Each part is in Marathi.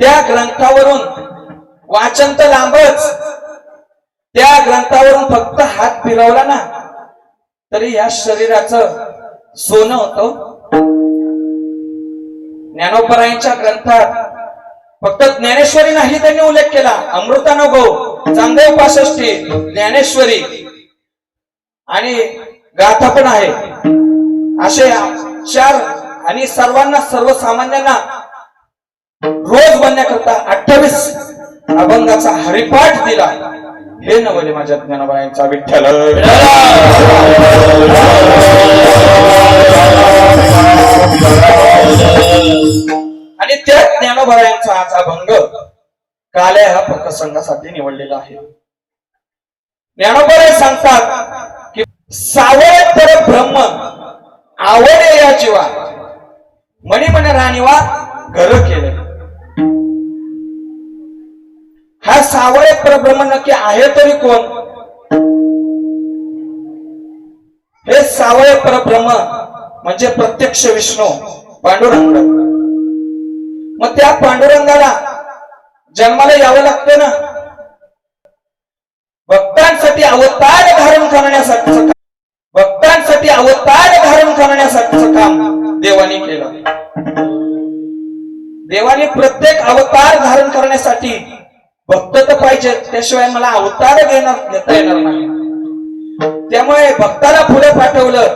त्या ग्रंथावरून वाचन तर लांबच. त्या ग्रंथावरून फक्त हात फिरवला ना तरी या शरीराचं सोनं होतं. ज्ञानोपरायांच्या ग्रंथात फक्त ज्ञानेश्वरी नाही त्यांनी उल्लेख केला. अमृतानुभव चांगदेव पासष्टी ज्ञानेश्वरी आणि गाथा पण आहे. असे चार आणि सर्वांना सर्वसामान्यांना रोज बनण्याकरता अठ्ठावीस अभंगाचा हरिपाठ दिला. हे नवले माझ्या ज्ञानोबायांचा विठ्ठल आणि त्या ज्ञानोबायांचा आज अभंग काल्या हा प्रसंगासाठी निवडलेला आहे. ज्ञानोबा सांगतात की सावळ पर ब्रह्म आवडे या जीवा. मणी म्हण राणीवा घर केले. सावळे परब्रह्म नक्की आहे तरी कोण? हे सावळे परब्रह्म म्हणजे प्रत्यक्ष विष्णू पांडुरंग. मग त्या पांडुरंगाला जन्माला यावं लागतं ना? भक्तांसाठी अवतार धारण करण्यासाठीचं काम. भक्तांसाठी अवतार धारण करण्यासाठीचं काम देवाने केलं. देवाने प्रत्येक अवतार धारण करण्यासाठी भक्त तर पाहिजे त्याशिवाय मला अवतार घेणार घेता येणार नाही. त्यामुळे भक्ताला पुढे पाठवलं.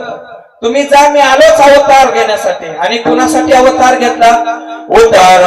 तुम्ही जा मी आलोच अवतार घेण्यासाठी. आणि कुणासाठी अवतार घेतला? अवतार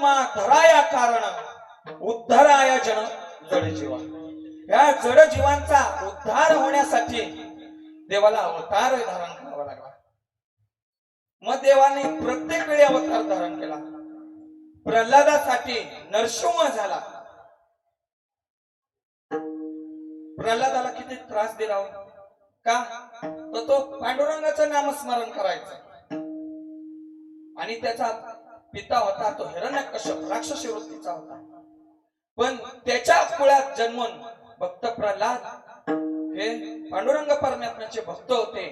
मा धराया कारण उद्धाराया जन जडजीवा या जड जीवांचा उद्धार होण्यासाठी देवाला अवतार धारण करावा लागला. मग देवाने प्रत्येक वेळी अवतार धारण केला. प्रल्हादासाठी नरसिंह झाला. प्रल्हादाला किती त्रास दिला हो? का? तर तो पांडुरंगाचं नामस्मरण करायचं. आणि त्याचा पिता होता तो हिरण्य कश्यप राक्षसी वृत्तीचा होता. पण त्याच्या कुळात जन्मून भक्त प्रल्हाद हे पांडुरंग परमात्म्याचे भक्त होते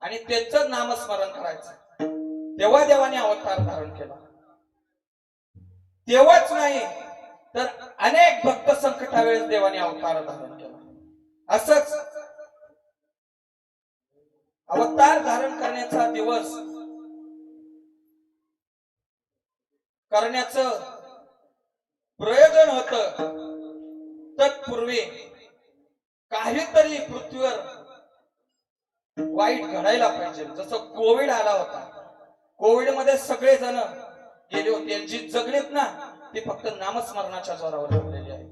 आणि त्यांचं नामस्मरण करायचं. तेव्हा देवाने अवतार धारण केला. तेव्हाच नाही तर अनेक भक्त संकटावेळेस देवाने अवतार धारण केला. असंच अवतार धारण करण्याचा दिवस करण्याचं प्रयोजन होत तत्पूर्वी काहीतरी पृथ्वीवर वाईट घडायला पाहिजे जसं कोविड आला होता कोविडमध्ये सगळे जण गेले होते जी जगलेत ना ती फक्त नामस्मरणाच्या जोरावर जगलेली आहे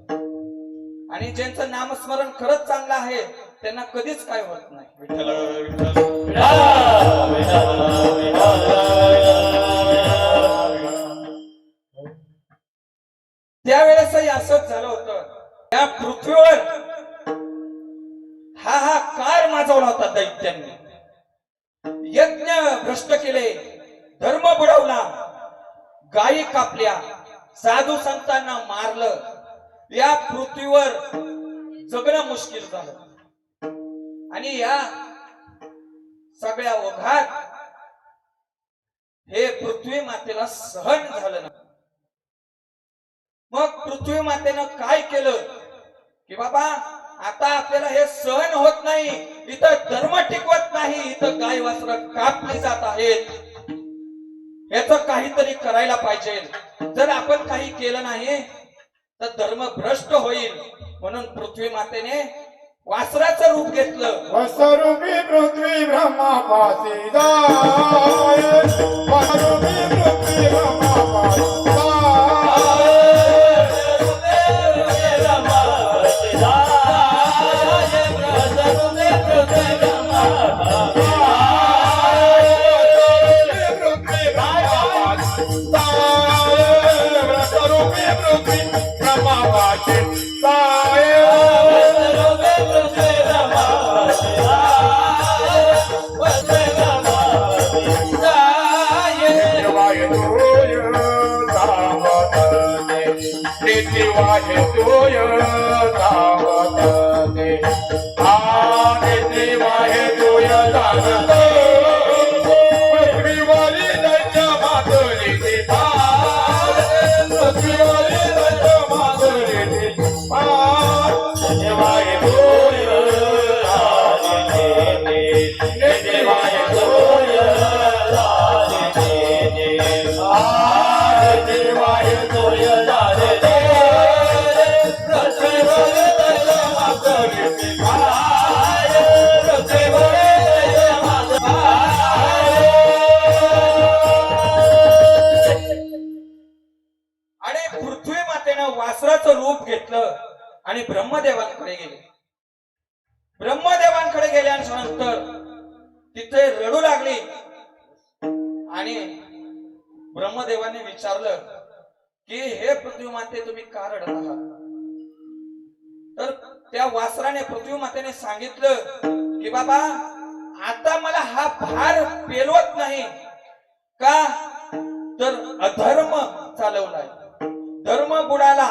आणि ज्यांचं नामस्मरण खरंच चांगलं आहे त्यांना कधीच काय होत नाही विठ्ठल विठ्ठल असंच झालं होतं. या पृथ्वीवर हा हा कार माजवला होता दैत्यांनी. यज्ञ भ्रष्ट केले धर्म बुडवला गायी कापल्या साधू संतांना मारलं. या पृथ्वीवर जगणं मुश्किल झालं. आणि या सगळ्या ओघात हे पृथ्वी मातेला सहन झालं नाही. पृथ्वी मातेनं काय केलं? की बाबा आता आपल्याला हे सहन होत नाही इथं धर्म टिकवत नाही इथं गाय वासर कापली जात आहेत. याच काहीतरी करायला पाहिजे. जर आपण काही केलं नाही तर धर्म भ्रष्ट होईल. म्हणून पृथ्वी मातेने वासराचं रूप घेतलं. वसरूपी पृथ्वी ब्रह्मापासी जाय. वसरूपी पृथ्वी ब्रह्मापासी तोय त्यानं वासराचं रूप घेतलं आणि ब्रह्मदेवांकडे गेले. ब्रह्मदेवांकडे गेल्यानंतर तिथे रडू लागली आणि ब्रह्मदेवाने विचारलं की हे पृथ्वी माते तुम्ही का रडत आहात? तर त्या वासराने पृथ्वी मातेने सांगितलं की बाबा आता मला हा भार पेलवत नाही का? तर अधर्म चालवलाय. धर्म बुडाला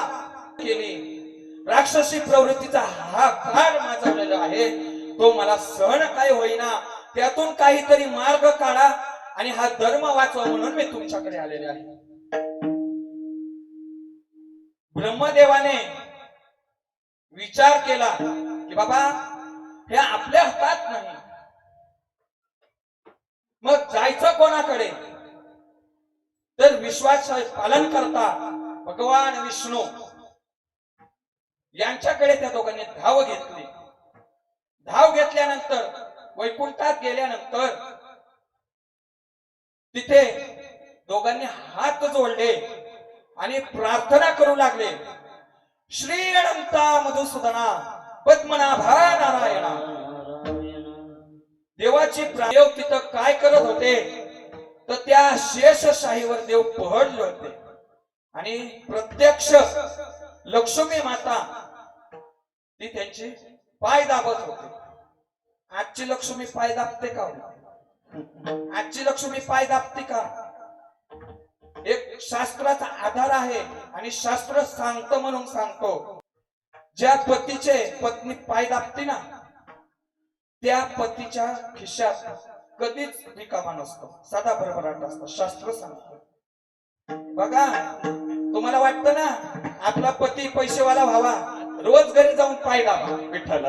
केली. राक्षसी प्रवृत्तीचा हा काळ माजवलेला आहे. तो मला सहन काय होईना. त्यातून काहीतरी मार्ग काढा आणि हा धर्म वाचवा म्हणून मी तुमच्याकडे आलेले आहे. ब्रह्मदेवाने विचार केला की बाबा हे आपल्या हातात नाही. मग जायचं कोणाकडे? तर विश्वास पालन करता भगवान विष्णू यांच्याकडे त्या दोघांनी धाव घेतली. धाव घेतल्यानंतर वैकुंठात गेल्यानंतर तिथे दोघांनी हात जोडले आणि प्रार्थना करू लागले. श्री अनंता मधुसूदना पद्मनाभा नारायणा. देवाची प्रायोग देव तिथं काय करत होते? तर त्या शेषशाहीवर देव पहडले होते. आणि प्रत्यक्ष लक्ष्मी माता ती त्यांची पाय दाबत होते. आजची लक्ष्मी पाय दाबते का? आजची लक्ष्मी पाय दाबते का? एक शास्त्राचा आधार आहे आणि शास्त्र सांगतं म्हणून सांगतो. ज्या पतीचे पत्नी पाय दाबते ना त्या पतीच्या खिशात कधीच रिकामा नसतो. सदा भरभराट असतो. शास्त्र सांगतो. बघा तुम्हाला वाटतं ना आपला पती पैसेवाला व्हावा रोज घरी जाऊन पाय दाबा. विठ्ठल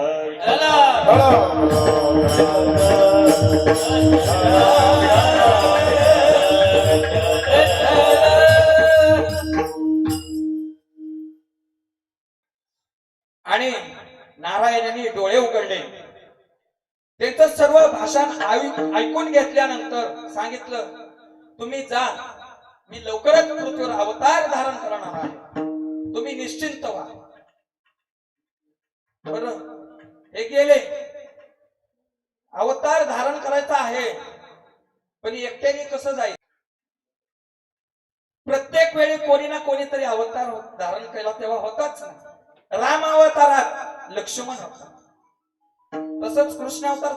आणि नारायणाने डोळे उघडले. त्यांचं सर्व भाषण ऐकून घेतल्यानंतर सांगितलं तुम्ही जा मी लवकरच पृथ्वीवर अवतार धारण करणार आहे. तुम्ही निश्चिंत व्हा. बर. हे गेले. अवतार धारण करायचा आहे. पण एकट्याने कसं जाईल? प्रत्येक वेळी कोणी ना कोणीतरी अवतार धारण केला तेव्हा होताच राम अवतारात लक्ष्मण होता. तसंच कृष्ण अवतार